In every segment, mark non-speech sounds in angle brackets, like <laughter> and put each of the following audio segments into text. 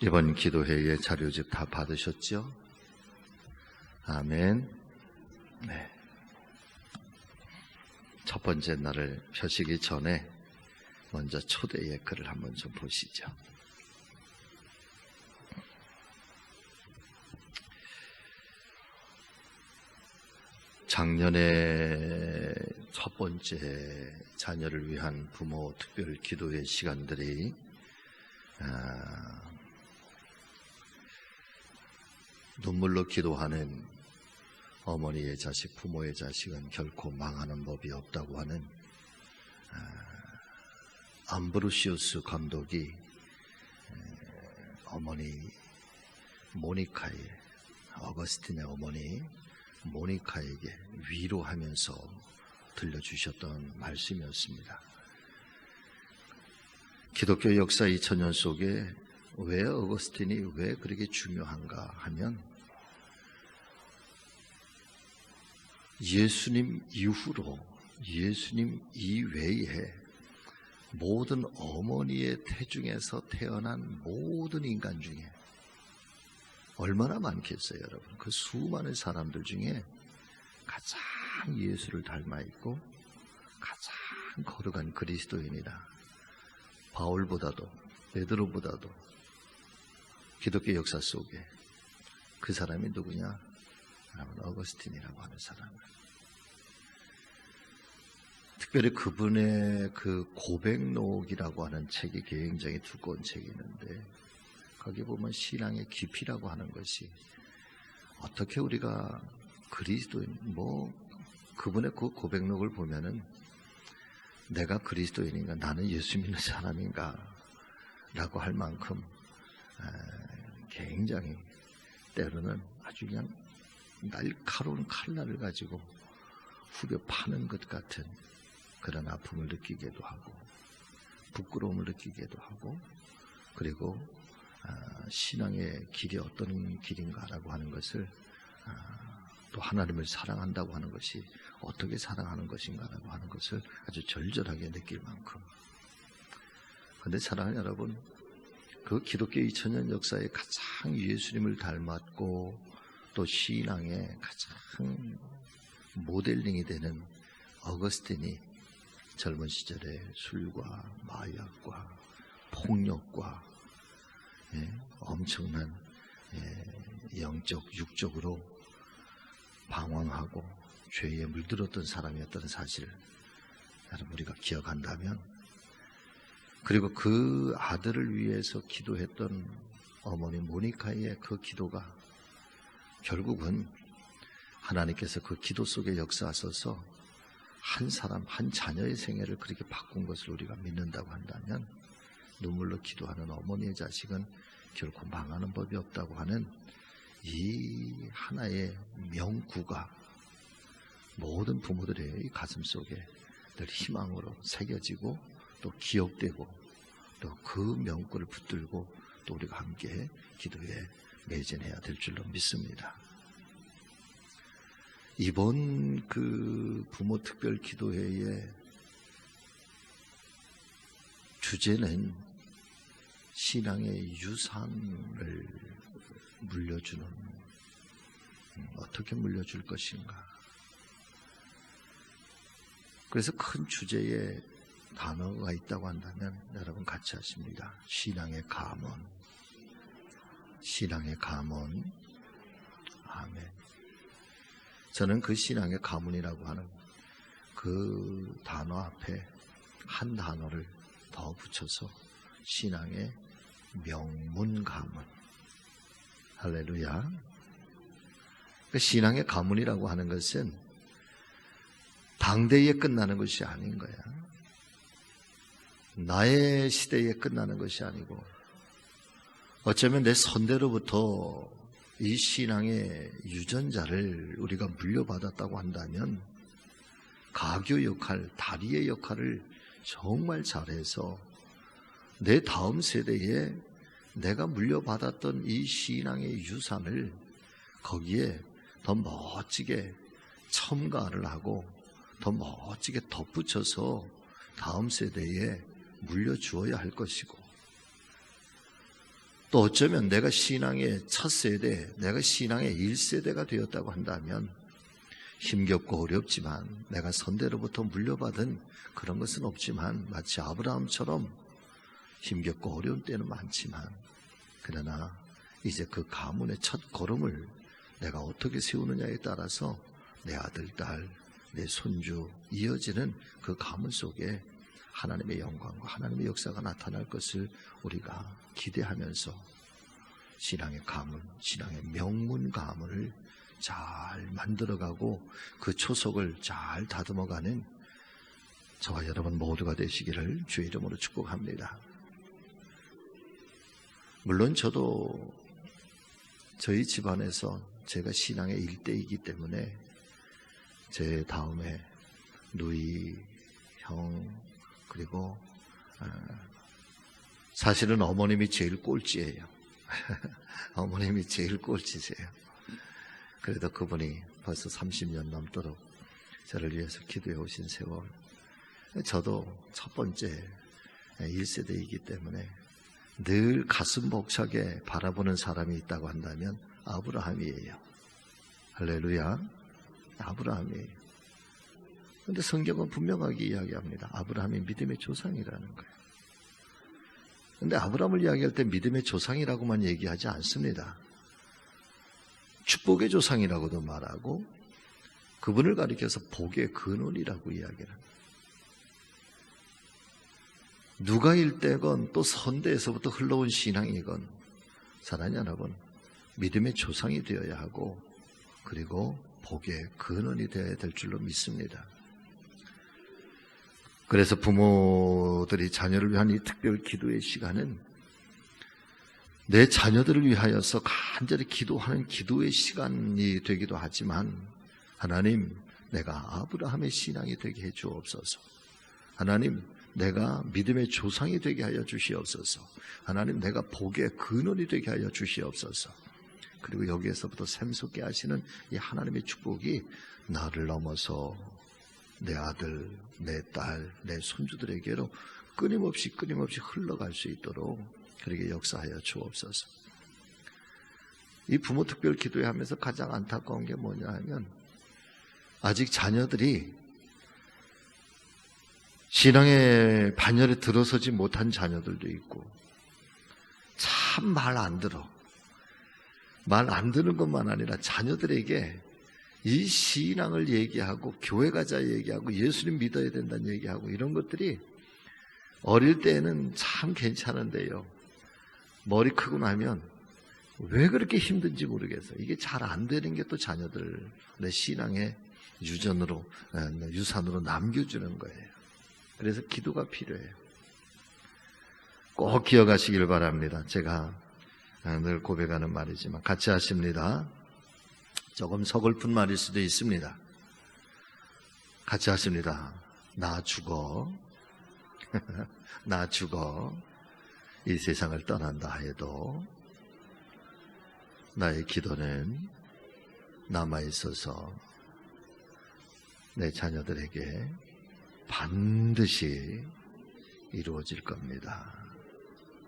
이번 기도회의 자료집 다 받으셨죠? 아멘. 네. 첫 번째 날을 펴시기 전에 먼저 초대의 글을 한번 좀 보시죠. 작년에 첫 번째 자녀를 위한 부모 특별 기도의 시간들이 아, 눈물로 기도하는 어머니의 자식, 부모의 자식은 결코 망하는 법이 없다고 하는 아, 암브루시우스 감독이 어머니 모니카의 어거스틴의 어머니 모니카에게 위로하면서 들려주셨던 말씀이었습니다. 기독교 역사 2000년 속에 왜 어거스틴이 왜 그렇게 중요한가 하면 예수님 이후로 예수님 이외에 모든 어머니의 태중에서 태어난 모든 인간 중에 얼마나 많겠어요, 여러분? 그 수많은 사람들 중에 가장 예수를 닮아 있고 가장 거룩한 그리스도인이다. 바울보다도 베드로보다도 기독교 역사 속에 그 사람이 누구냐? 여러분 어거스틴이라고 하는 사람. 특별히 그분의 그 고백록이라고 하는 책이 굉장히 두꺼운 책이 있는데 거기 보면 신앙의 깊이라고 하는 것이 어떻게 우리가 그리스도인 뭐 그분의 그 고백록을 보면은 내가 그리스도인인가 나는 예수 믿는 사람인가 라고 할 만큼 굉장히 때로는 아주 그냥 날카로운 칼날을 가지고 후벼 파는 것 같은 그런 아픔을 느끼게도 하고 부끄러움을 느끼게도 하고 그리고 신앙의 길이 어떤 길인가라고 하는 것을 또 하나님을 사랑한다고 하는 것이 어떻게 사랑하는 것인가라고 하는 것을 아주 절절하게 느낄 만큼. 근데 사랑하는 여러분, 그 기독교 2000년 역사에 가장 예수님을 닮았고 또 신앙의 가장 모델링이 되는 어거스틴이 젊은 시절에 술과 마약과 폭력과 예, 엄청난 예, 영적, 육적으로 방황하고 죄에 물들었던 사람이었다는 사실을 여러분 우리가 기억한다면 그리고 그 아들을 위해서 기도했던 어머니 모니카의 그 기도가 결국은 하나님께서 그 기도 속에 역사하셔서 한 사람, 한 자녀의 생애를 그렇게 바꾼 것을 우리가 믿는다고 한다면 눈물로 기도하는 어머니의 자식은 결코 망하는 법이 없다고 하는 이 하나의 명구가 모든 부모들의 가슴 속에 늘 희망으로 새겨지고 또 기억되고 또 그 명구를 붙들고 또 우리가 함께 기도에 매진해야 될 줄로 믿습니다. 이번 그 부모 특별 기도회의 주제는 신앙의 유산을 물려주는 어떻게 물려줄 것인가. 그래서 큰 주제에 단어가 있다고 한다면 여러분 같이 하십니다. 신앙의 감언. 신앙의 감언. 아멘. 저는 그 신앙의 가문이라고 하는 그 단어 앞에 한 단어를 더 붙여서 신앙의 명문 가문. 할렐루야. 그 신앙의 가문이라고 하는 것은 당대에 끝나는 것이 아닌 거야. 나의 시대에 끝나는 것이 아니고 어쩌면 내 선대로부터 이 신앙의 유전자를 우리가 물려받았다고 한다면 가교 역할, 다리의 역할을 정말 잘해서 내 다음 세대에 내가 물려받았던 이 신앙의 유산을 거기에 더 멋지게 첨가를 하고 더 멋지게 덧붙여서 다음 세대에 물려주어야 할 것이고 또 어쩌면 내가 신앙의 첫 세대, 내가 신앙의 1세대가 되었다고 한다면 힘겹고 어렵지만 내가 선대로부터 물려받은 그런 것은 없지만 마치 아브라함처럼 힘겹고 어려운 때는 많지만 그러나 이제 그 가문의 첫 걸음을 내가 어떻게 세우느냐에 따라서 내 아들, 딸, 내 손주 이어지는 그 가문 속에 하나님의 영광과 하나님의 역사가 나타날 것을 우리가 기대하면서 신앙의 가문, 신앙의 명문 가문을 잘 만들어가고 그 초석을 잘 다듬어가는 저와 여러분 모두가 되시기를 주의 이름으로 축복합니다. 물론 저도 저희 집안에서 제가 신앙의 일대이기 때문에 제 다음에 누이, 형, 그리고 어, 사실은 어머님이 제일 꼴찌예요. <laughs> 어머님이 제일 꼴찌세요. 그래도 그분이 벌써 30년 넘도록 저를 위해서 기도해 오신 세월. 저도 첫 번째 1세대이기 때문에 늘 가슴 벅차게 바라보는 사람이 있다고 한다면 아브라함이에요. 할렐루야. 아브라함이에요. 근데 성경은 분명하게 이야기합니다. 아브라함이 믿음의 조상이라는 거예요. 근데 아브라함을 이야기할 때 믿음의 조상이라고만 얘기하지 않습니다. 축복의 조상이라고도 말하고 그분을 가리켜서 복의 근원이라고 이야기를 합니다. 누가 일대건 또 선대에서부터 흘러온 신앙이건 여러분 믿음의 조상이 되어야 하고 그리고 복의 근원이 되어야 될 줄로 믿습니다. 그래서 부모들이 자녀를 위한 이 특별 기도의 시간은 내 자녀들을 위하여서 간절히 기도하는 기도의 시간이 되기도 하지만 하나님 내가 아브라함의 신앙이 되게 해 주옵소서. 하나님 내가 믿음의 조상이 되게 하여 주시옵소서. 하나님 내가 복의 근원이 되게 하여 주시옵소서. 그리고 여기에서부터 샘솟게 하시는 이 하나님의 축복이 나를 넘어서 내 아들, 내 딸, 내 손주들에게로 끊임없이 끊임없이 흘러갈 수 있도록 그렇게 역사하여 주옵소서. 이 부모 특별 기도회 하면서 가장 안타까운 게 뭐냐 하면 아직 자녀들이 신앙의 반열에 들어서지 못한 자녀들도 있고 참 말 안 들어. 말 안 듣는 것만 아니라 자녀들에게 이 신앙을 얘기하고 교회 가자 얘기하고 예수님 믿어야 된다는 얘기하고 이런 것들이 어릴 때는 참 괜찮은데요. 머리 크고 나면 왜 그렇게 힘든지 모르겠어요. 이게 잘 안 되는 게 또 자녀들의 신앙의 유전으로, 유산으로 남겨주는 거예요. 그래서 기도가 필요해요. 꼭 기억하시길 바랍니다. 제가 늘 고백하는 말이지만 같이 하십니다. 조금 서글픈 말일 수도 있습니다. 같이 하십니다. 나 죽어. <laughs> 나 죽어. 이 세상을 떠난다 해도 나의 기도는 남아 있어서 내 자녀들에게 반드시 이루어질 겁니다.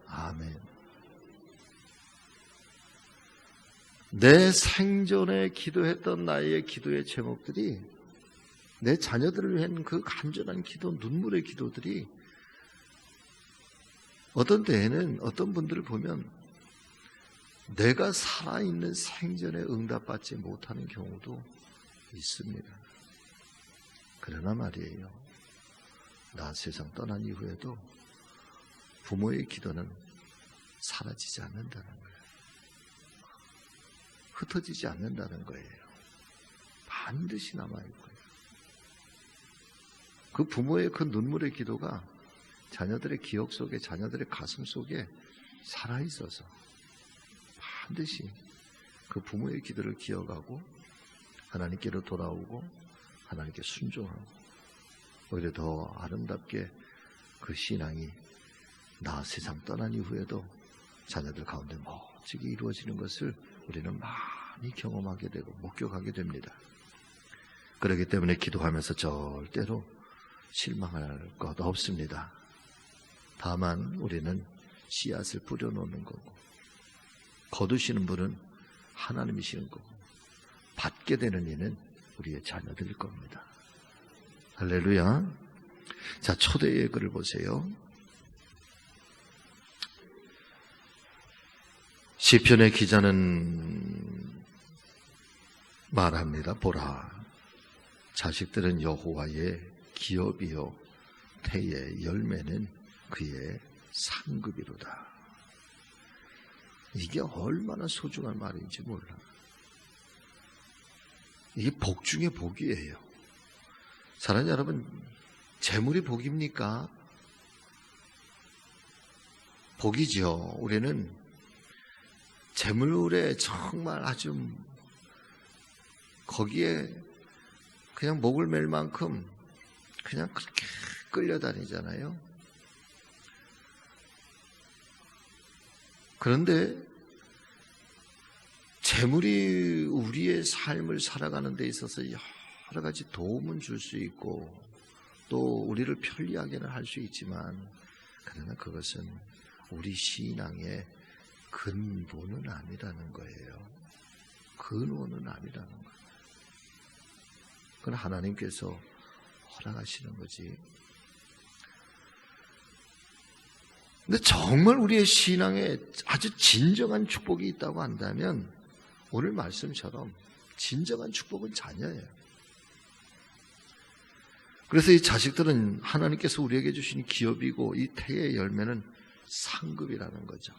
아멘. 내 생전에 기도했던 나의 기도의 제목들이 내 자녀들을 위한 그 간절한 기도, 눈물의 기도들이 어떤 때에는 어떤 분들을 보면 내가 살아있는 생전에 응답받지 못하는 경우도 있습니다. 그러나 말이에요. 나 세상 떠난 이후에도 부모의 기도는 사라지지 않는다는 거예요. 흩어지지 않는다는 거예요. 반드시 남아있고요. 그 부모의 그 눈물의 기도가 자녀들의 기억 속에, 자녀들의 가슴 속에 살아있어서 반드시 그 부모의 기도를 기억하고 하나님께로 돌아오고 하나님께 순종하고 오히려 더 아름답게 그 신앙이 나 세상 떠난 이후에도 자녀들 가운데 멋지게 이루어지는 것을 우리는 많이 경험하게 되고 목격하게 됩니다. 그렇기 때문에 기도하면서 절대로 실망할 것 없습니다. 다만 우리는 씨앗을 뿌려놓는 거고 거두시는 분은 하나님이시는 거고 받게 되는 이는 우리의 자녀들일 겁니다. 할렐루야. 자, 초대의 글을 보세요. 시편의 기자는 말합니다. 보라. 자식들은 여호와의 기업이요 태의 열매는 그의 상급이로다. 이게 얼마나 소중한 말인지 몰라. 이게 복 중에 복이에요. 사랑하는 여러분, 재물이 복입니까? 복이죠. 우리는 재물에 정말 아주 거기에 그냥 목을 맬 만큼 그냥 그렇게 끌려다니잖아요. 그런데 재물이 우리의 삶을 살아가는 데 있어서 여러 가지 도움은 줄 수 있고 또 우리를 편리하게는 할 수 있지만 그러나 그것은 우리 신앙의 근본은 아니라는 거예요. 근원은 아니라는 거예요. 그건 하나님께서 허락하시는 거지. 근데 정말 우리의 신앙에 아주 진정한 축복이 있다고 한다면 오늘 말씀처럼 진정한 축복은 자녀예요. 그래서 이 자식들은 하나님께서 우리에게 주신 기업이고 이 태의 열매는 상급이라는 거죠.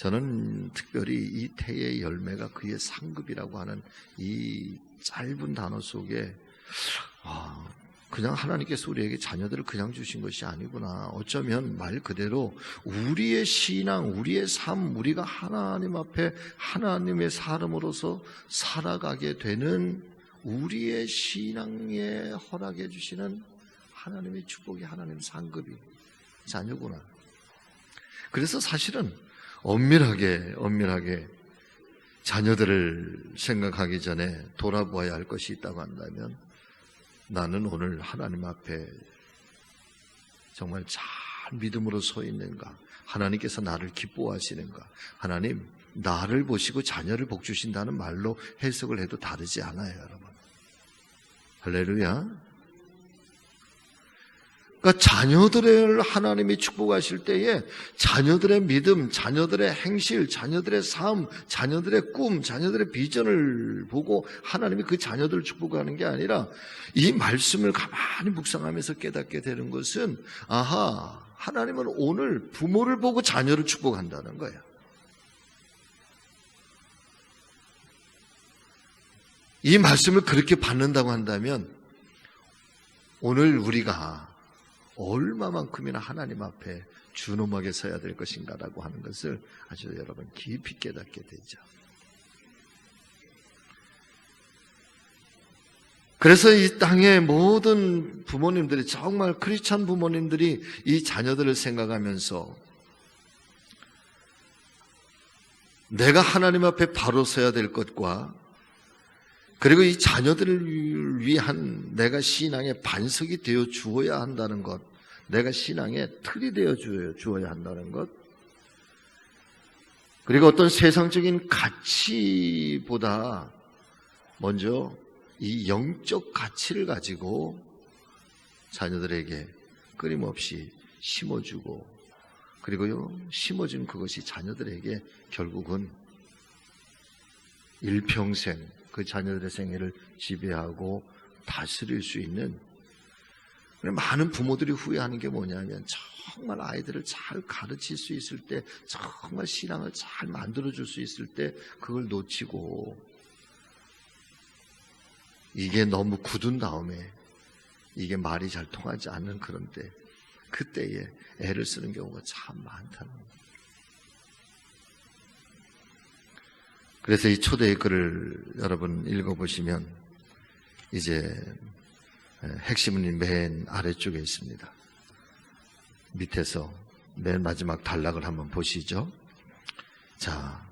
저는 특별히 이 태의 열매가 그의 상급이라고 하는 이 짧은 단어 속에 아, 그냥 하나님께서 우리에게 자녀들을 그냥 주신 것이 아니구나. 어쩌면 말 그대로 우리의 신앙, 우리의 삶, 우리가 하나님 앞에 하나님의 사람으로서 살아가게 되는 우리의 신앙에 허락해 주시는 하나님의 축복이 하나님 상급이 자녀구나. 그래서 사실은 엄밀하게, 엄밀하게 자녀들을 생각하기 전에 돌아보아야 할 것이 있다고 한다면 나는 오늘 하나님 앞에 정말 잘 믿음으로 서 있는가? 하나님께서 나를 기뻐하시는가? 하나님, 나를 보시고 자녀를 복 주신다는 말로 해석을 해도 다르지 않아요, 여러분. 할렐루야. 그러니까 자녀들을 하나님이 축복하실 때에 자녀들의 믿음, 자녀들의 행실, 자녀들의 삶, 자녀들의 꿈, 자녀들의 비전을 보고 하나님이 그 자녀들을 축복하는 게 아니라 이 말씀을 가만히 묵상하면서 깨닫게 되는 것은 아하, 하나님은 오늘 부모를 보고 자녀를 축복한다는 거예요. 이 말씀을 그렇게 받는다고 한다면 오늘 우리가 얼마만큼이나 하나님 앞에 준엄하게 서야 될 것인가라고 하는 것을 아주 여러분 깊이 깨닫게 되죠. 그래서 이 땅의 모든 부모님들이 정말 크리스찬 부모님들이 이 자녀들을 생각하면서 내가 하나님 앞에 바로 서야 될 것과 그리고 이 자녀들을 위한 내가 신앙의 반석이 되어 주어야 한다는 것, 내가 신앙의 틀이 되어 주어야 한다는 것, 그리고 어떤 세상적인 가치보다 먼저 이 영적 가치를 가지고 자녀들에게 끊임없이 심어주고, 그리고요, 심어준 그것이 자녀들에게 결국은 일평생 그 자녀들의 생애를 지배하고 다스릴 수 있는 많은 부모들이 후회하는 게 뭐냐면 정말 아이들을 잘 가르칠 수 있을 때 정말 신앙을 잘 만들어 줄 수 있을 때 그걸 놓치고 이게 너무 굳은 다음에 이게 말이 잘 통하지 않는 그런 때 그때에 애를 쓰는 경우가 참 많다는 거예요. 그래서 이 초대의 글을 여러분 읽어보시면 이제 핵심은 맨 아래쪽에 있습니다. 밑에서 맨 마지막 단락을 한번 보시죠. 자,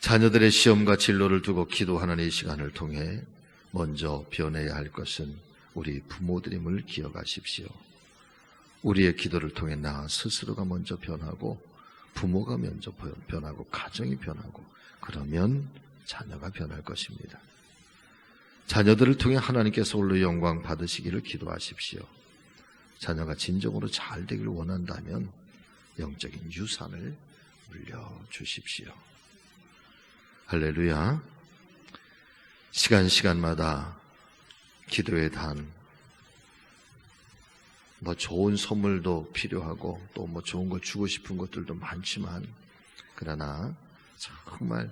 자녀들의 시험과 진로를 두고 기도하는 이 시간을 통해 먼저 변해야 할 것은 우리 부모들임을 기억하십시오. 우리의 기도를 통해 나 스스로가 먼저 변하고 부모가 먼저 변하고 가정이 변하고 그러면 자녀가 변할 것입니다. 자녀들을 통해 하나님께서 홀로 영광 받으시기를 기도하십시오. 자녀가 진정으로 잘 되기를 원한다면 영적인 유산을 물려주십시오. 할렐루야. 시간, 시간마다 기도의 단, 뭐 좋은 선물도 필요하고 또 뭐 좋은 거 주고 싶은 것들도 많지만 그러나 정말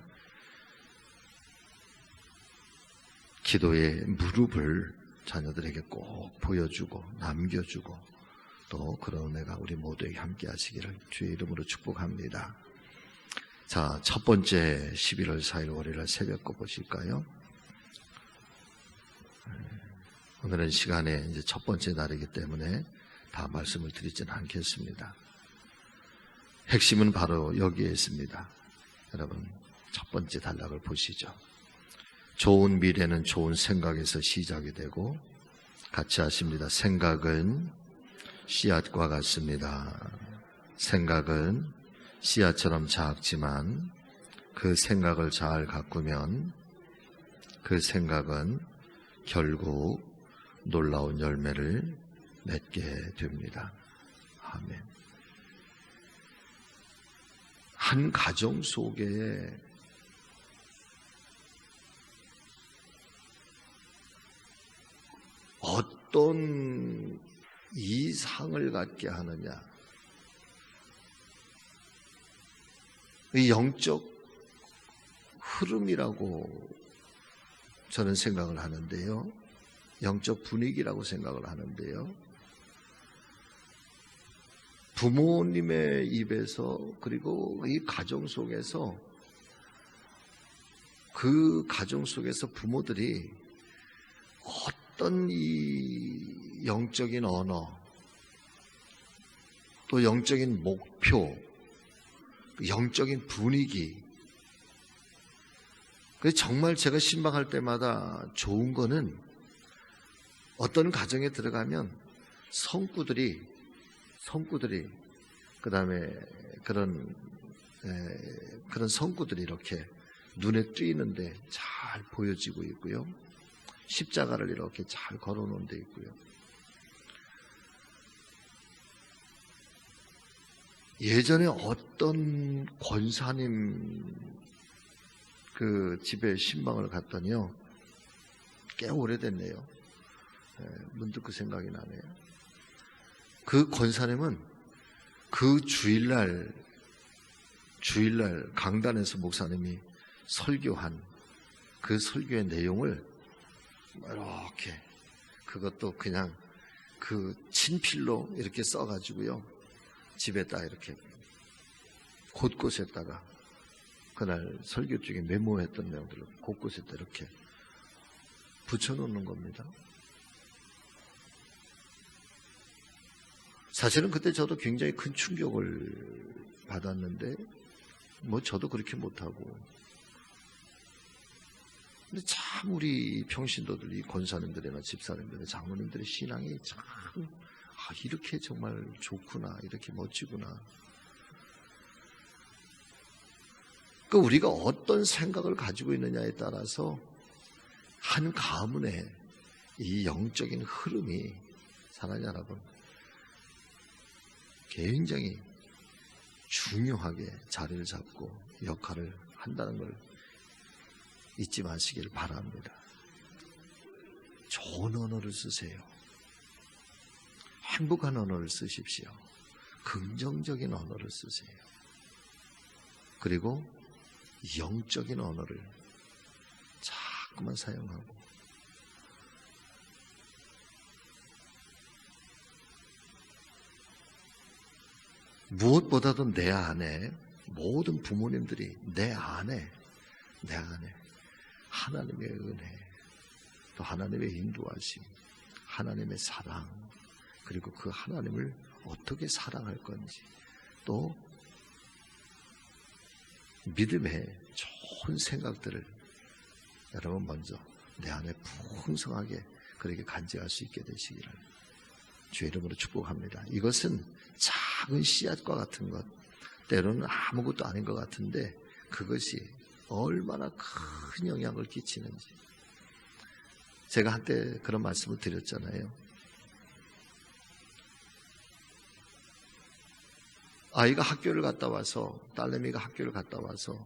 기도의 무릎을 자녀들에게 꼭 보여주고 남겨주고 또 그런 은혜가 우리 모두에게 함께 하시기를 주의 이름으로 축복합니다. 자, 첫 번째 11월 4일 월요일 새벽 거 보실까요? 오늘은 시간에 이제 첫 번째 날이기 때문에 다 말씀을 드리지는 않겠습니다. 핵심은 바로 여기에 있습니다. 여러분, 첫 번째 단락을 보시죠. 좋은 미래는 좋은 생각에서 시작이 되고, 같이 하십니다. 생각은 씨앗과 같습니다. 생각은 씨앗처럼 작지만 그 생각을 잘 가꾸면 그 생각은 결국 놀라운 열매를 맺게 됩니다. 아멘. 한 가정 속에 어떤 이상을 갖게 하느냐. 이 영적 흐름이라고 저는 생각을 하는데요. 영적 분위기라고 생각을 하는데요. 부모님의 입에서 그리고 이 가정 속에서 그 가정 속에서 부모들이 어떤 이 영적인 언어 또 영적인 목표 영적인 분위기 정말 제가 신방할 때마다 좋은 거는 어떤 가정에 들어가면 성구들이 성구들이 그 다음에 그런 에, 그런 성구들이 이렇게 눈에 띄는데 잘 보여지고 있고요. 십자가를 이렇게 잘 걸어 놓은 데 있고요. 예전에 어떤 권사님 그 집에 신방을 갔더니요. 꽤 오래됐네요. 예, 문득 그 생각이 나네요. 그 권사님은 그 주일날, 주일날 강단에서 목사님이 설교한 그 설교의 내용을 이렇게 그것도 그냥 그 친필로 이렇게 써가지고요. 집에다 이렇게 곳곳에다가 그날 설교 중에 메모했던 내용들을 곳곳에다 이렇게 붙여놓는 겁니다. 사실은 그때 저도 굉장히 큰 충격을 받았는데, 뭐 저도 그렇게 못하고. 근데 참 우리 평신도들, 이 권사님들이나 집사님들이나 장로님들의 신앙이 참, 아, 이렇게 정말 좋구나, 이렇게 멋지구나. 그 우리가 어떤 생각을 가지고 있느냐에 따라서 한 가문의 이 영적인 흐름이 사랑하는 여러분 굉장히 중요하게 자리를 잡고 역할을 한다는 걸 잊지 마시길 바랍니다. 좋은 언어를 쓰세요. 행복한 언어를 쓰십시오. 긍정적인 언어를 쓰세요. 그리고 영적인 언어를 자꾸만 사용하고 무엇보다도 내 안에 모든 부모님들이 내 안에 내 안에 하나님의 은혜 또 하나님의 인도하심 하나님의 사랑 그리고 그 하나님을 어떻게 사랑할 건지 또 믿음의 좋은 생각들을 여러분 먼저 내 안에 풍성하게 그렇게 간직할 수 있게 되시기를 주의 이름으로 축복합니다. 이것은 작은 씨앗과 같은 것 때로는 아무것도 아닌 것 같은데 그것이 얼마나 큰 영향을 끼치는지. 제가 한때 그런 말씀을 드렸잖아요. 아이가 학교를 갔다 와서, 딸내미가 학교를 갔다 와서,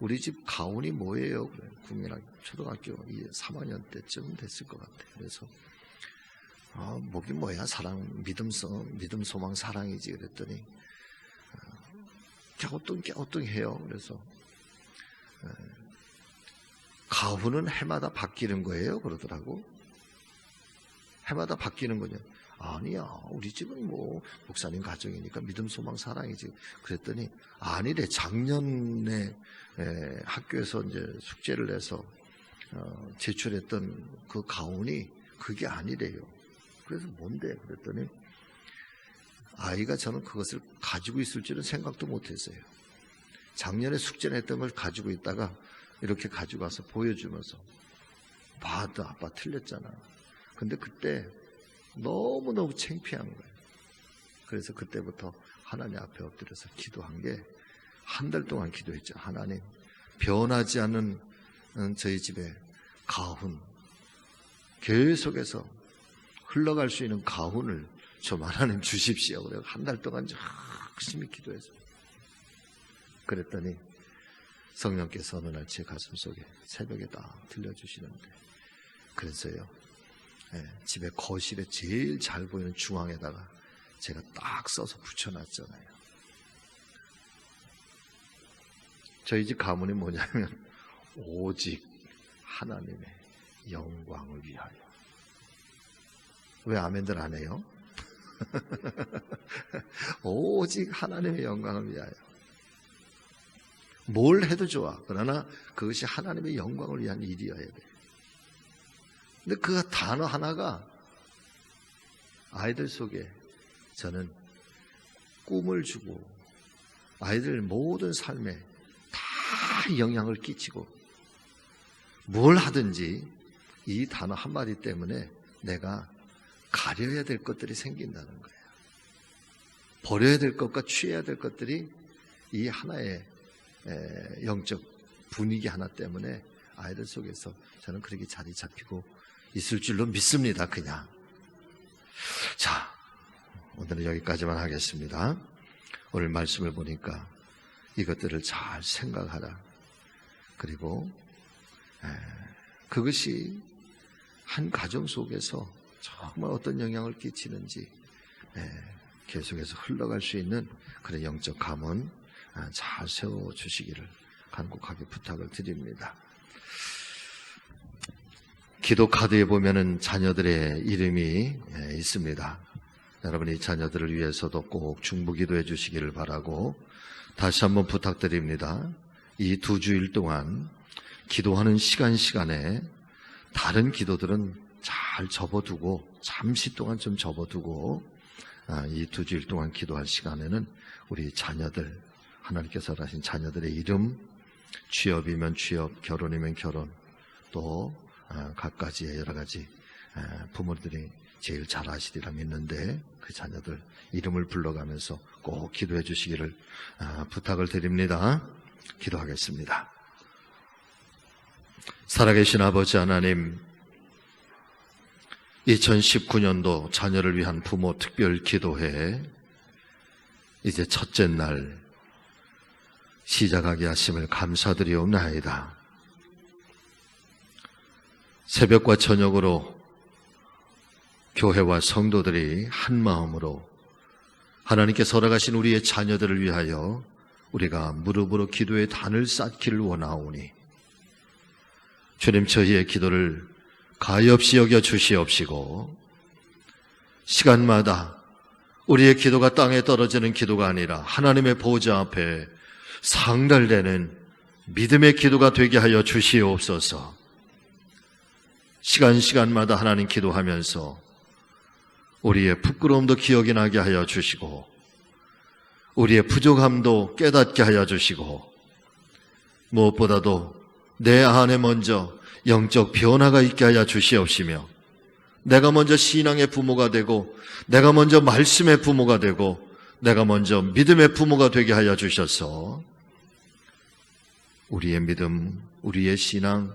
우리 집 가훈이 뭐예요? 국민학 초등학교 3학년 때쯤 됐을 것 같아요. 그래서, 아, 목이 뭐야? 사랑, 믿음, 소, 믿음, 소망, 사랑이지. 그랬더니, 갸우뚱, 갸우뚱 해요. 그래서, 에, 가훈은 해마다 바뀌는 거예요. 그러더라고. 해마다 바뀌는 거냐. 아니야. 우리 집은 뭐, 목사님 가정이니까 믿음, 소망, 사랑이지. 그랬더니, 아니래. 작년에 에, 학교에서 이제 숙제를 내서 어, 제출했던 그 가훈이 그게 아니래요. 그래서 뭔데? 그랬더니, 아이가 저는 그것을 가지고 있을 줄은 생각도 못 했어요. 작년에 숙제를 했던 걸 가지고 있다가 이렇게 가지고 와서 보여주면서 봐도 아빠 틀렸잖아. 근데 그때 너무너무 창피한 거예요. 그래서 그때부터 하나님 앞에 엎드려서 기도한 게 한 달 동안 기도했죠. 하나님, 변하지 않는 음, 저희 집에 가훈, 계속해서 흘러갈 수 있는 가훈을 좀 하나님 주십시오. 그래 한달 동안 열심히 기도해서 그랬더니 성령께서 어느 날 제 가슴 속에 새벽에 딱 들려주시는데 그래서요 예, 집에 거실에 제일 잘 보이는 중앙에다가 제가 딱 써서 붙여놨잖아요. 저희 집 가문이 뭐냐면 오직 하나님의 영광을 위하여. 왜 아멘들 안 해요? <laughs> 오직 하나님의 영광을 위하여. 뭘 해도 좋아. 그러나 그것이 하나님의 영광을 위한 일이어야 돼. 근데 그 단어 하나가 아이들 속에 저는 꿈을 주고 아이들 모든 삶에 다 영향을 끼치고 뭘 하든지 이 단어 한마디 때문에 내가 가려야 될 것들이 생긴다는 거예요. 버려야 될 것과 취해야 될 것들이 이 하나의 에, 영적 분위기 하나 때문에 아이들 속에서 저는 그렇게 자리 잡히고 있을 줄로 믿습니다. 그냥. 자, 오늘은 여기까지만 하겠습니다. 오늘 말씀을 보니까 이것들을 잘 생각하라. 그리고 에, 그것이 한 가정 속에서 정말 어떤 영향을 끼치는지 에, 계속해서 흘러갈 수 있는 그런 영적 감은 아, 잘 세워 주시기를 간곡하게 부탁을 드립니다. 기도 카드에 보면은 자녀들의 이름이 예, 있습니다. 여러분이 자녀들을 위해서도 꼭 중보 기도해 주시기를 바라고 다시 한번 부탁드립니다. 이 두 주일 동안 기도하는 시간 시간에 다른 기도들은 잘 접어두고 잠시 동안 좀 접어두고 아, 이두 주일 동안 기도할 시간에는 우리 자녀들 하나님께서 하신 자녀들의 이름 취업이면 취업 결혼이면 결혼 또 아, 각가지의 여러 가지 아, 부모들이 제일 잘 아시리라 믿는데 그 자녀들 이름을 불러가면서 꼭 기도해 주시기를 아, 부탁을 드립니다. 기도하겠습니다. 살아계신 아버지 하나님, 2019년도 자녀를 위한 부모 특별 기도회 이제 첫째 날 시작하게 하심을 감사드리옵나이다. 새벽과 저녁으로 교회와 성도들이 한 마음으로 하나님께 서러가신 우리의 자녀들을 위하여 우리가 무릎으로 기도의 단을 쌓기를 원하오니 주님 저희의 기도를 가엾이 여겨 주시옵시고 시간마다 우리의 기도가 땅에 떨어지는 기도가 아니라 하나님의 보좌 앞에 상달되는 믿음의 기도가 되게 하여 주시옵소서. 시간 시간마다 하나님 기도하면서 우리의 부끄러움도 기억이 나게 하여 주시고 우리의 부족함도 깨닫게 하여 주시고 무엇보다도 내 안에 먼저 영적 변화가 있게 하여 주시옵시며 내가 먼저 신앙의 부모가 되고 내가 먼저 말씀의 부모가 되고 내가 먼저 믿음의 부모가 되게 하여 주셔서 우리의 믿음, 우리의 신앙,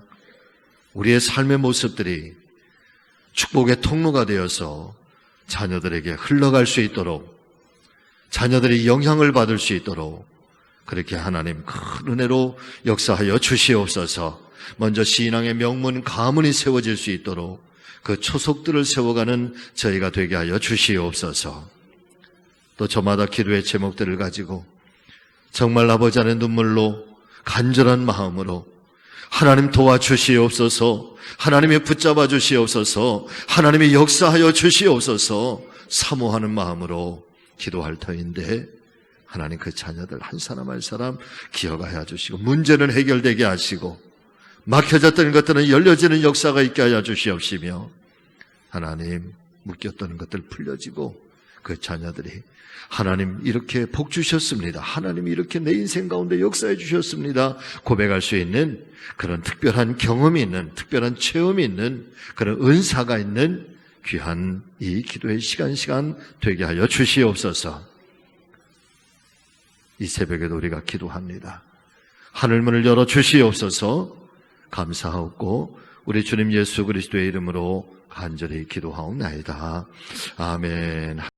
우리의 삶의 모습들이 축복의 통로가 되어서 자녀들에게 흘러갈 수 있도록 자녀들이 영향을 받을 수 있도록 그렇게 하나님 큰 은혜로 역사하여 주시옵소서. 먼저 신앙의 명문 가문이 세워질 수 있도록 그 초속들을 세워가는 저희가 되게 하여 주시옵소서. 또 저마다 기도의 제목들을 가지고 정말 아버지 안의 눈물로 간절한 마음으로 하나님 도와주시옵소서, 하나님이 붙잡아 주시옵소서, 하나님이 역사하여 주시옵소서, 사모하는 마음으로 기도할 터인데, 하나님 그 자녀들 한 사람 한 사람 기억하여 주시고, 문제는 해결되게 하시고, 막혀졌던 것들은 열려지는 역사가 있게 하여 주시옵시며, 하나님 묶였던 것들 풀려지고, 그 자녀들이 하나님 이렇게 복 주셨습니다. 하나님 이렇게 내 인생 가운데 역사해 주셨습니다. 고백할 수 있는 그런 특별한 경험이 있는 특별한 체험이 있는 그런 은사가 있는 귀한 이 기도의 시간 시간 되게 하여 주시옵소서. 이 새벽에도 우리가 기도합니다. 하늘문을 열어 주시옵소서. 감사하고 우리 주님 예수 그리스도의 이름으로 간절히 기도하옵나이다. 아멘.